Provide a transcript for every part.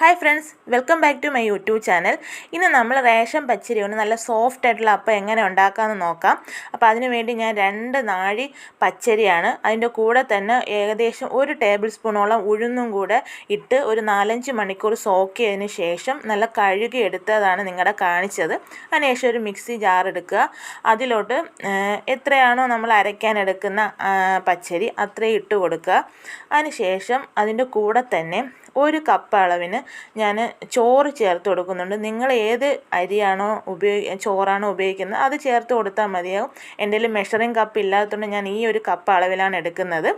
Hi friends welcome back to my YouTube channel ഇന്ന് നമ്മൾ ration പച്ചരി കൊണ്ട് നല്ല സോഫ്റ്റ് ആയിട്ടുള്ള അപ്പം എങ്ങനെ ഉണ്ടാക്കാമെന്ന് നോക്കാം. അപ്പോൾ അതിനുവേണ്ടി ഞാൻ രണ്ട് നാഴി പച്ചരിയാണ്. അതിന്റെ കൂടെ തന്നെ ഏകദേശം ഒരു ടേബിൾ സ്പൂണോളം ഉഴുന്നും കൂടെ ഇട്ട് ഒരു നാലഞ്ച് മണിക്കൂർ സോക്ക് ചെയ്തതിന് ശേഷം നല്ല കഴുകി എടുത്തതാണ് നിങ്ങളുടെ കാണിച്ചത്. അതിനുശേഷം ഒരു മിക്സി ജാർ എടുക്കുക. അതിലോട്ട് എത്രയാണോ നമ്മൾ അരയ്ക്കാൻ എടുക്കുന്ന പച്ചരി അത്രയും ഇട്ട് കൊടുക്കുക. അതിനുശേഷം അതിന്റെ കൂടെ തന്നെ ഒരു കപ്പ് അളവിന് ഞാൻ ചോറ് ചേർത്ത് കൊടുക്കുന്നുണ്ട്. നിങ്ങൾ ഏത് അരിയാണോ ഉപയോഗി ചോറാണോ ഉപയോഗിക്കുന്നത് അത് ചേർത്ത് കൊടുത്താൽ മതിയാവും എന്റെ മെഷറിംഗ് കപ്പ് ഇല്ലാത്തതുകൊണ്ട് ഞാൻ ഈ ഒരു കപ്പ് അളവിലാണ് എടുക്കുന്നത്.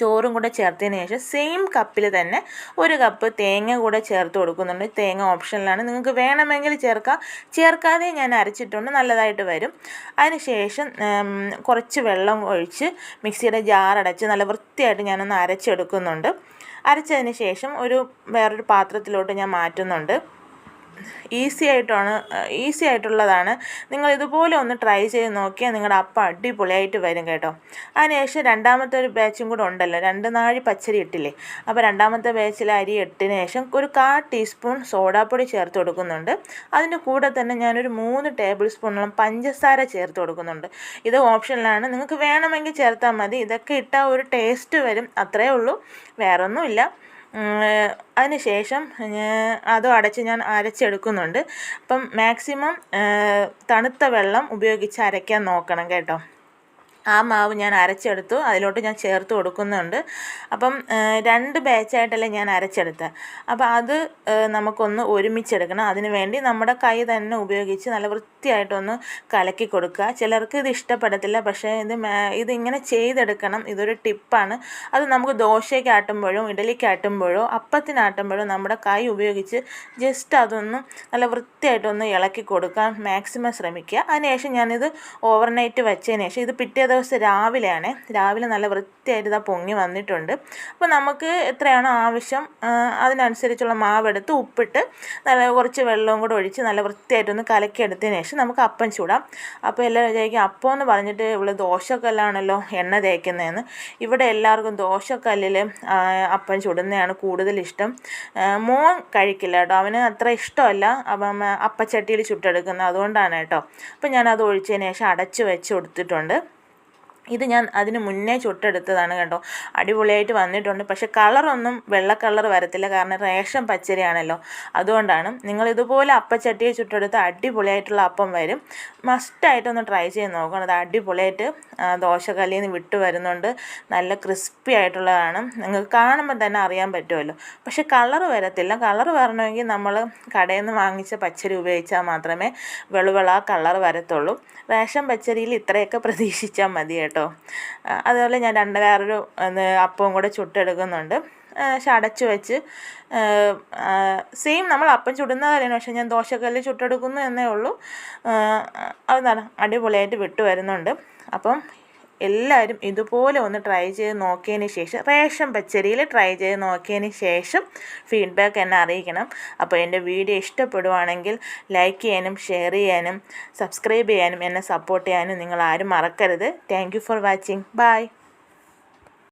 ചോറും കൂടെ ചേർത്തതിന് ശേഷം സെയിം കപ്പിൽ തന്നെ ഒരു കപ്പ് തേങ്ങ കൂടെ ചേർത്ത് കൊടുക്കുന്നുണ്ട്. തേങ്ങ ഓപ്ഷനിലാണ് നിങ്ങൾക്ക് വേണമെങ്കിൽ ചേർക്കാം. ചേർക്കാതെ ഞാൻ അരച്ചിട്ടുണ്ട്. നല്ലതായിട്ട് വരും. അതിന് ശേഷം കുറച്ച് വെള്ളം ഒഴിച്ച് മിക്സിയുടെ ജാർ അടച്ച് നല്ല വൃത്തിയായിട്ട് ഞാനൊന്ന് അരച്ചെടുക്കുന്നുണ്ട്. അരച്ചതിന് ശേഷം ഒരു വേറൊരു പാത്രത്തിലോട്ട് ഞാൻ മാറ്റുന്നുണ്ട്. ഈസി ആയിട്ടാണ് ഈസി ആയിട്ടുള്ളതാണ്. നിങ്ങൾ ഇതുപോലെ ഒന്ന് ട്രൈ ചെയ്ത് നോക്കിയാൽ നിങ്ങളുടെ അപ്പം അടിപൊളിയായിട്ട് വരും കേട്ടോ. അതിനുശേഷം രണ്ടാമത്തെ ഒരു ബാച്ചും കൂടെ ഉണ്ടല്ലോ. രണ്ട് നാഴി പച്ചരി ഇട്ടില്ലേ? അപ്പോൾ രണ്ടാമത്തെ ബാച്ചിൽ അരി ഇട്ടതിന് ശേഷം ഒരു കാ ടീസ്പൂൺ സോഡാപ്പൊടി ചേർത്ത് കൊടുക്കുന്നുണ്ട്. അതിന്റെ കൂടെ തന്നെ ഞാനൊരു മൂന്ന് ടേബിൾ സ്പൂണോളം പഞ്ചസാര ചേർത്ത് കൊടുക്കുന്നുണ്ട്. ഇത് ഓപ്ഷനിലാണ്. നിങ്ങൾക്ക് വേണമെങ്കിൽ ചേർത്താൽ മതി. ഇതൊക്കെ ഇട്ടാൽ ഒരു ടേസ്റ്റ് വരും. അത്രയേ ഉള്ളൂ. വേറൊന്നുമില്ല. അതിന് ശേഷം അതും അടച്ച് ഞാൻ അരച്ചെടുക്കുന്നുണ്ട്. അപ്പം മാക്സിമം തണുത്ത വെള്ളം ഉപയോഗിച്ച് അരയ്ക്കാൻ നോക്കണം കേട്ടോ. ആ മാവ് ഞാൻ അരച്ചെടുത്തു. അതിലോട്ട് ഞാൻ ചേർത്ത് കൊടുക്കുന്നുണ്ട്. അപ്പം രണ്ട് ബാച്ചായിട്ടല്ലേ ഞാൻ അരച്ചെടുത്തത് അപ്പോൾ അത് നമുക്കൊന്ന് ഒരുമിച്ചെടുക്കണം. അതിന് വേണ്ടി നമ്മുടെ കൈ തന്നെ ഉപയോഗിച്ച് നല്ല വൃത്തിയായിട്ടൊന്ന് കലക്കി കൊടുക്കുക. ചിലർക്ക് ഇത് ഇഷ്ടപ്പെടത്തില്ല പക്ഷേ ഇത് ഇതിങ്ങനെ ചെയ്തെടുക്കണം. ഇതൊരു ടിപ്പാണ്. അത് നമുക്ക് ദോശയ്ക്ക് ആട്ടുമ്പോഴും ഇഡലിക്ക് ആട്ടുമ്പോഴോ അപ്പത്തിനാട്ടുമ്പോഴോ നമ്മുടെ കൈ ഉപയോഗിച്ച് ജസ്റ്റ് അതൊന്ന് നല്ല വൃത്തിയായിട്ടൊന്ന് ഇളക്കി കൊടുക്കാൻ മാക്സിമം ശ്രമിക്കുക. അതിനുശേഷം ഞാനിത് ഓവർനൈറ്റ് വെച്ചതിന് ശേഷം ഇത് പിറ്റേ ദിവസം രാവിലെയാണ്. രാവിലെ നല്ല വൃത്തിയായിട്ട് ഇതാ പൊങ്ങി വന്നിട്ടുണ്ട്. അപ്പോൾ നമുക്ക് എത്രയാണ് ആവശ്യം അതിനനുസരിച്ചുള്ള മാവെടുത്ത് ഉപ്പിട്ട് നല്ല കുറച്ച് വെള്ളവും കൂടെ ഒഴിച്ച് നല്ല വൃത്തിയായിട്ടൊന്ന് കലക്കിയെടുത്തതിന് ശേഷം നമുക്ക് അപ്പം ചൂടാം. അപ്പോൾ എല്ലാവരും വിചാരിക്കും അപ്പം എന്ന് പറഞ്ഞിട്ട് ഇവിടെ ദോശക്കല്ലാണല്ലോ എണ്ണ തേക്കുന്നതെന്ന്. ഇവിടെ എല്ലാവർക്കും ദോശക്കല്ലിൽ അപ്പം ചുടുന്നതാണ് കൂടുതൽ ഇഷ്ടം. മോൻ കഴിക്കില്ല കേട്ടോ. അവന് അത്ര ഇഷ്ടമല്ല അപ്പം അപ്പച്ചട്ടിയിൽ ചുട്ടെടുക്കുന്നത്. അതുകൊണ്ടാണ് കേട്ടോ. അപ്പം ഞാനത് ഒഴിച്ചതിന് ശേഷം അടച്ച് വെച്ച് കൊടുത്തിട്ടുണ്ട്. ഇത് ഞാൻ അതിന് മുന്നേ ചുട്ടെടുത്തതാണ് കേട്ടോ. അടിപൊളിയായിട്ട് വന്നിട്ടുണ്ട്. പക്ഷെ കളറൊന്നും വെള്ള കളർ വരത്തില്ല. കാരണം റേഷൻ പച്ചരിയാണല്ലോ. അതുകൊണ്ടാണ് നിങ്ങൾ ഇതുപോലെ അപ്പച്ചട്ടിയെ ചുട്ടെടുത്ത് അടിപൊളിയായിട്ടുള്ള അപ്പം വരും. മസ്റ്റായിട്ടൊന്ന് ട്രൈ ചെയ്ത് നോക്കണം. അത് അടിപൊളിയായിട്ട് ദോശക്കല്ലിൽ നിന്ന് വിട്ട് വരുന്നുണ്ട്. നല്ല ക്രിസ്പി ആയിട്ടുള്ളതാണ്. നിങ്ങൾക്ക് കാണുമ്പോൾ തന്നെ അറിയാൻ പറ്റുമല്ലോ. പക്ഷെ കളർ വരത്തില്ല. കളർ വരണമെങ്കിൽ നമ്മൾ കടയിൽ നിന്ന് വാങ്ങിച്ച പച്ചരി ഉപയോഗിച്ചാൽ മാത്രമേ വെളുവെള കളർ വരത്തുള്ളൂ. റേഷൻ പച്ചരിയിൽ ഇത്രയൊക്കെ പ്രതീക്ഷിച്ചാൽ മതി കേട്ടോ. അതുപോലെ ഞാൻ രണ്ട് വേറൊരു അപ്പവും കൂടെ ചുട്ടെടുക്കുന്നുണ്ട്. അടച്ചു വെച്ച് സെയിം നമ്മൾ അപ്പം ചുടുന്ന കാര്യമാണ്. പക്ഷേ ഞാൻ ദോശക്കല്ലിൽ ചുട്ടെടുക്കുന്നു എന്നേ ഉള്ളൂ. അതെന്താണ്? അടിപൊളിയായിട്ട് വിട്ടു വരുന്നുണ്ട്. അപ്പം എല്ലാവരും ഇതുപോലെ ഒന്ന് ട്രൈ ചെയ്ത് നോക്കിയതിന് ശേഷം റേഷൻ പച്ചരിയിൽ ട്രൈ ചെയ്ത് നോക്കിയതിന് ശേഷം ഫീഡ്ബാക്ക് എന്നെ അറിയിക്കണം. അപ്പോൾ എന്റെ വീഡിയോ ഇഷ്ടപ്പെടുവാണെങ്കിൽ ലൈക്ക് ചെയ്യാനും ഷെയർ ചെയ്യാനും സബ്സ്ക്രൈബ് ചെയ്യാനും എന്നെ സപ്പോർട്ട് ചെയ്യാനും നിങ്ങൾ ആരും മറക്കരുത്. Thank for watching bye